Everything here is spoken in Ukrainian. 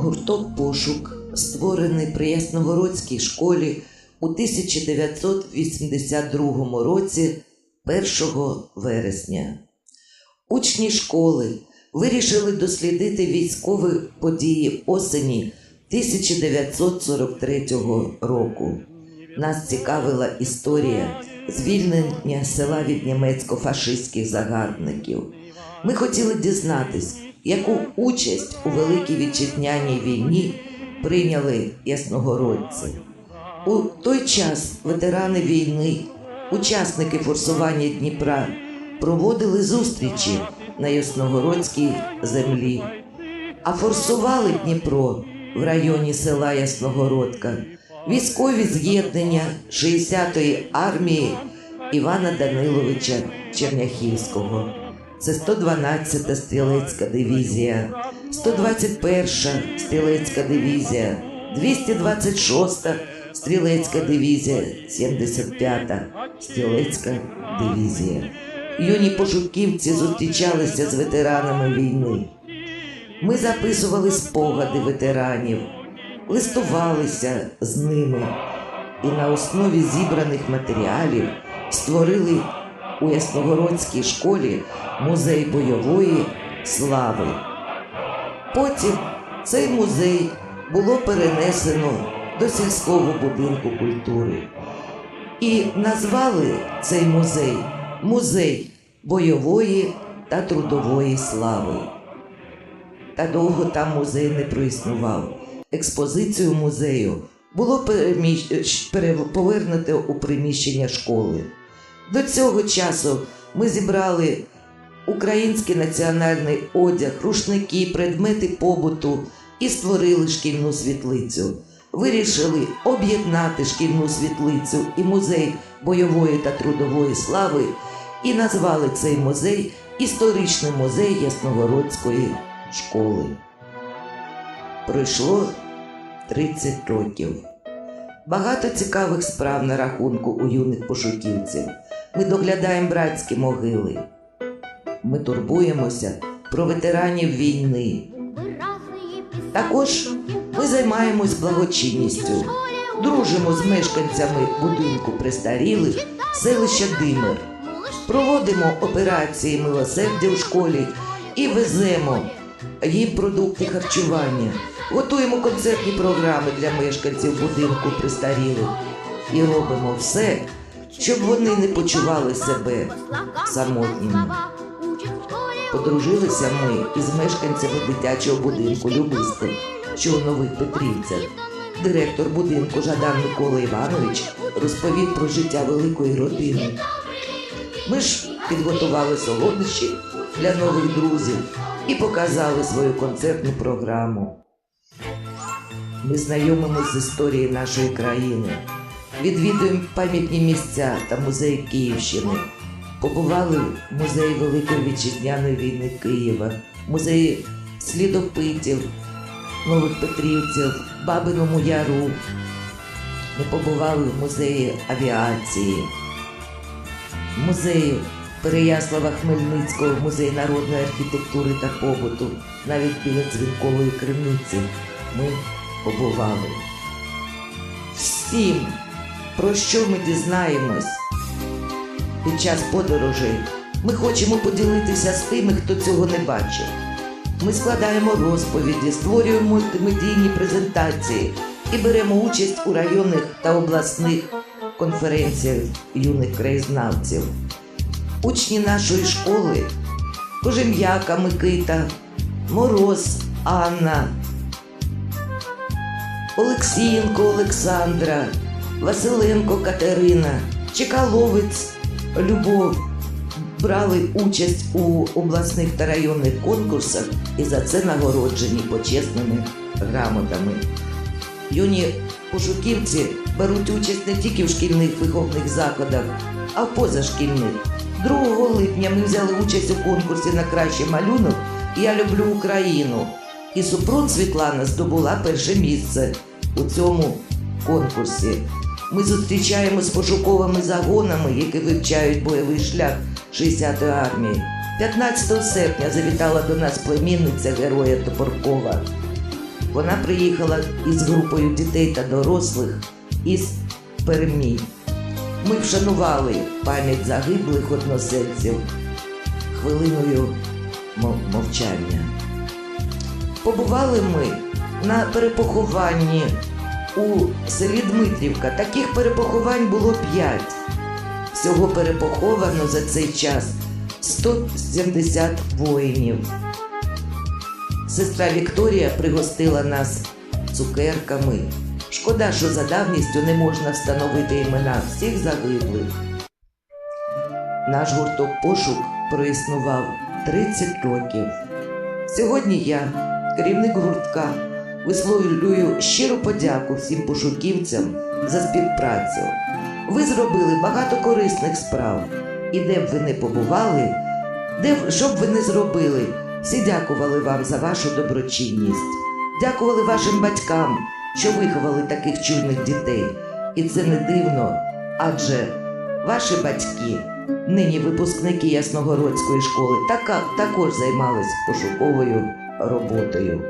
Гурток пошук, створений при Ясногородській школі у 1982 році 1 вересня. Учні школи вирішили дослідити військові події осені 1943 року. Нас цікавила історія звільнення села від німецько-фашистських загарбників. Ми хотіли дізнатись, яку участь у Великій Вітчизняній війні прийняли ясногородці. У той час ветерани війни, учасники форсування Дніпра проводили зустрічі на Ясногородській землі, а форсували Дніпро в районі села Ясногородка військові з'єднання 60-ї армії Івана Даниловича Черняхівського. Це 112-та стрілецька дивізія, 121-ша стрілецька дивізія, 226-та стрілецька дивізія, 75-та стрілецька дивізія. Юні пошуківці зустрічалися з ветеранами війни. Ми записували спогади ветеранів, листувалися з ними і на основі зібраних матеріалів створили у Ясногородській школі музей бойової слави. Потім цей музей було перенесено до сільського будинку культури і назвали цей музей Музей бойової та трудової слави. Та довго там музей не проіснував. Експозицію музею було переміщ... пере- повернуто у приміщення школи. До цього часу ми зібрали український національний одяг, рушники, предмети побуту і створили шкільну світлицю. Вирішили об'єднати шкільну світлицю і музей бойової та трудової слави і назвали цей музей Історичний музей Ясногородської школи. Пройшло 30 років. Багато цікавих справ на рахунку у юних пошуківців. Ми доглядаємо братські могили. Ми турбуємося про ветеранів війни. Також ми займаємось благочинністю, дружимо з мешканцями будинку престарілих селища Димир, проводимо операції милосердя у школі і веземо їм продукти харчування, готуємо концертні програми для мешканців будинку престарілих і робимо все, щоб вони не почували себе самотніми. Подружилися ми із мешканцями дитячого будинку Любистих, що у Нових Петрівцях. Директор будинку Жадан Микола Іванович розповів про життя великої родини. Ми ж підготували солодощі для нових друзів і показали свою концертну програму. Ми знайомимося з історією нашої країни, відвідуємо пам'ятні місця та музеї Київщини. Побували в музеї Великої Вітчизняної війни Києва, музеї слідопитів, Нових Петрівців, Бабиному Яру. Ми побували в музеї авіації, музеї Переяслава Хмельницького, музей народної архітектури та побуту, навіть біля дзвінкової криниці ми побували. Всім, про що ми дізнаємось під час подорожей, ми хочемо поділитися з тими, хто цього не бачив. Ми складаємо розповіді, створюємо мультимедійні презентації і беремо участь у районних та обласних конференціях юних краєзнавців. Учні нашої школи Кожем'яка Микита, Мороз Анна, Олексієнко Олександра, Василенко Катерина, Чекаловець Любов брали участь у обласних та районних конкурсах і за це нагороджені почесними грамотами. Юні пошуківці беруть участь не тільки в шкільних виховних заходах, а в позашкільних. 2 липня ми взяли участь у конкурсі на кращий малюнок Я люблю Україну. І Супрун Світлана здобула перше місце у цьому конкурсі. Ми зустрічаємось з пошуковими загонами, які вивчають бойовий шлях 60-ї армії. 15 серпня завітала до нас племінниця героя Топоркова. Вона приїхала із групою дітей та дорослих із Перемій. Ми вшанували пам'ять загиблих односельців хвилиною мовчання. Побували ми на перепохованні у селі Дмитрівка. Таких перепоховань було п'ять. Всього перепоховано за цей час 170 воїнів. Сестра Вікторія пригостила нас цукерками. Шкода, що за давністю не можна встановити імена всіх загиблих. Наш гурток пошук проіснував 30 років. Сьогодні я, керівник гуртка, висловлюю щиру подяку всім пошуківцям за співпрацю. Ви зробили багато корисних справ, і де б ви не побували, де б, що б ви не зробили, всі дякували вам за вашу доброчинність. Дякували вашим батькам, що виховали таких чуйних дітей. І це не дивно, адже ваші батьки, нині випускники Ясногородської школи, така, також займались пошуковою роботою.